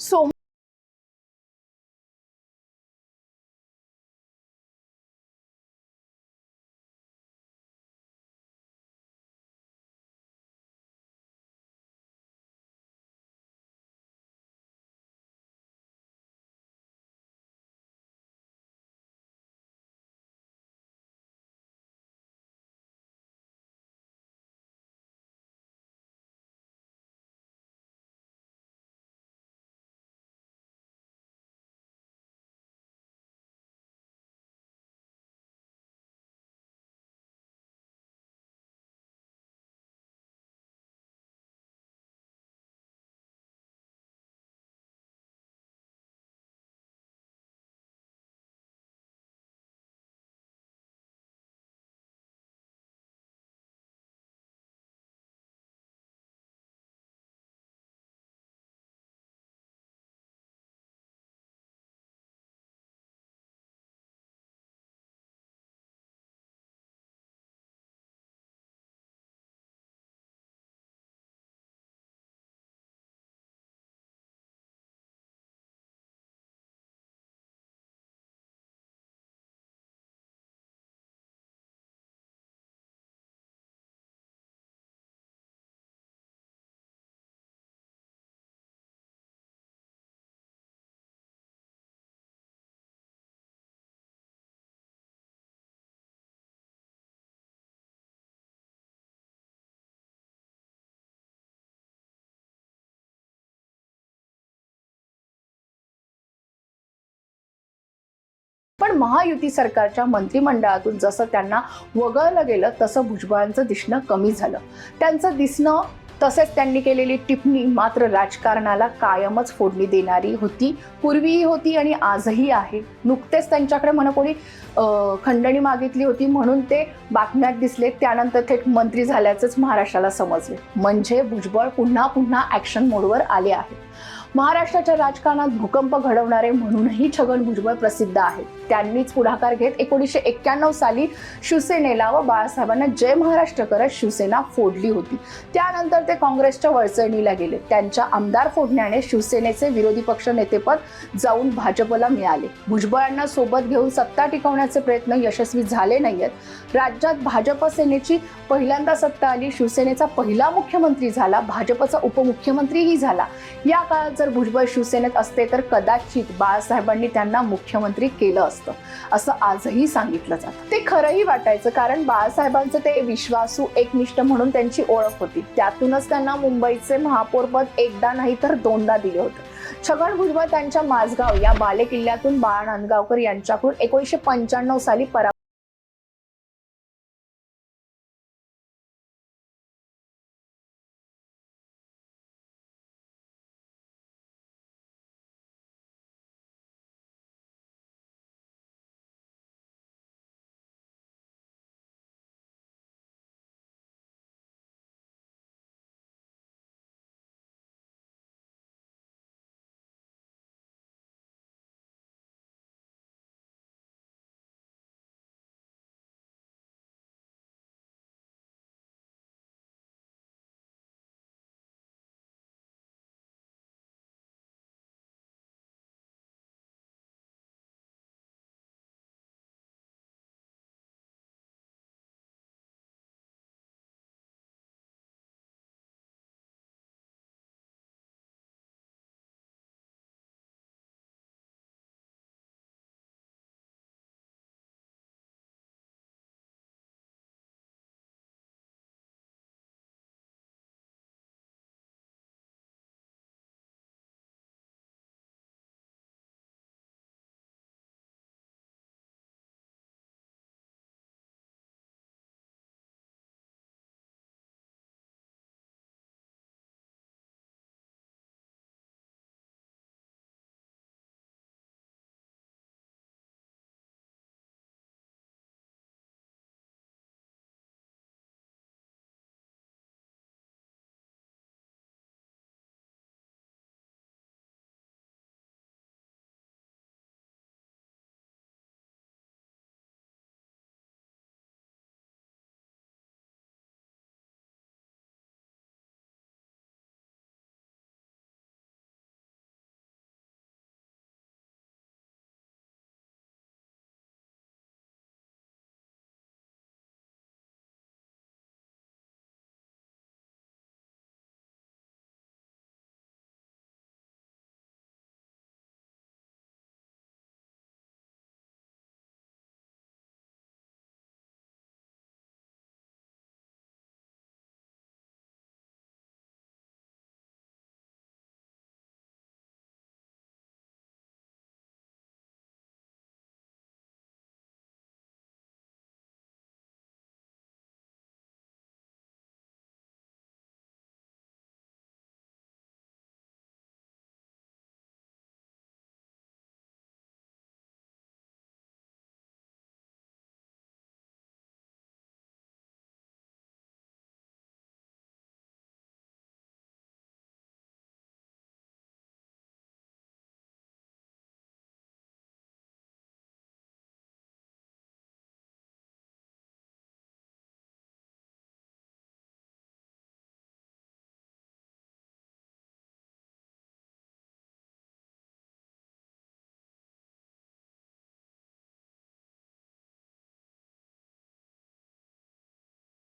sou पण महायुती सरकारच्या मंत्रिमंडळातून जसं त्यांना वगळलं गेलं तसं भुजबळांचं दिसणं कमी झालं. त्यांचं दिसणं तसेच त्यांनी केलेली टिप्पणी मात्र राजकारणाला कायमच फोडणी देणारी होती. पूर्वीही होती आणि आजही आहे. नुकतेच त्यांच्याकडे म्हणा कोणी खंडणी मागितली होती म्हणून ते बातम्यात दिसले. त्यानंतर थेट मंत्री झाल्याचंच महाराष्ट्राला समजले. म्हणजे भुजबळ पुन्हा पुन्हा ऍक्शन मोडवर आले आहेत महाराष्ट्राच्या राजकारणात भूकंप घडवणारे म्हणूनही छगन भुजबळ प्रसिद्ध आहेत. त्यांनीच पुढाकार घेत एकोणीसशे एक्क्याण्णव साली शिवसेनेला व बाळासाहेबांना जय महाराष्ट्र करत शिवसेना फोडली होती. त्यानंतर ते काँग्रेसच्या वळचणीला गेले. त्यांच्या आमदार फोडण्याने शिवसेनेचे विरोधी पक्ष नेतेपद जाऊन भाजपला मिळाले. भुजबळांना सोबत घेऊन सत्ता टिकवण्याचे प्रयत्न यशस्वी झाले नाहीयेत. राज्यात भाजप सेनेची पहिल्यांदा सत्ता आली शिवसेनेचा पहिला मुख्यमंत्री झाला भाजपचा उपमुख्यमंत्रीही झाला. या काळात जर भुजबळ शिवसेनेत असते तर कदाचित बाळासाहेबांनी त्यांना मुख्यमंत्री केलं असतं असं आजही सांगितलं जातं. ते खरंही वाटायचं कारण बाळासाहेबांचं ते विश्वासू एकनिष्ठ म्हणून त्यांची ओळख होती. त्यातूनच त्यांना मुंबईचे महापौरपद एकदा नाही तर दोनदा दिले होते. छगन भुजबळ त्यांच्या माझगाव या बालेकिल्ल्यातून बाळा नांदगावकर यांच्याकडून एकोणीसशे पंच्याण्णव साली परा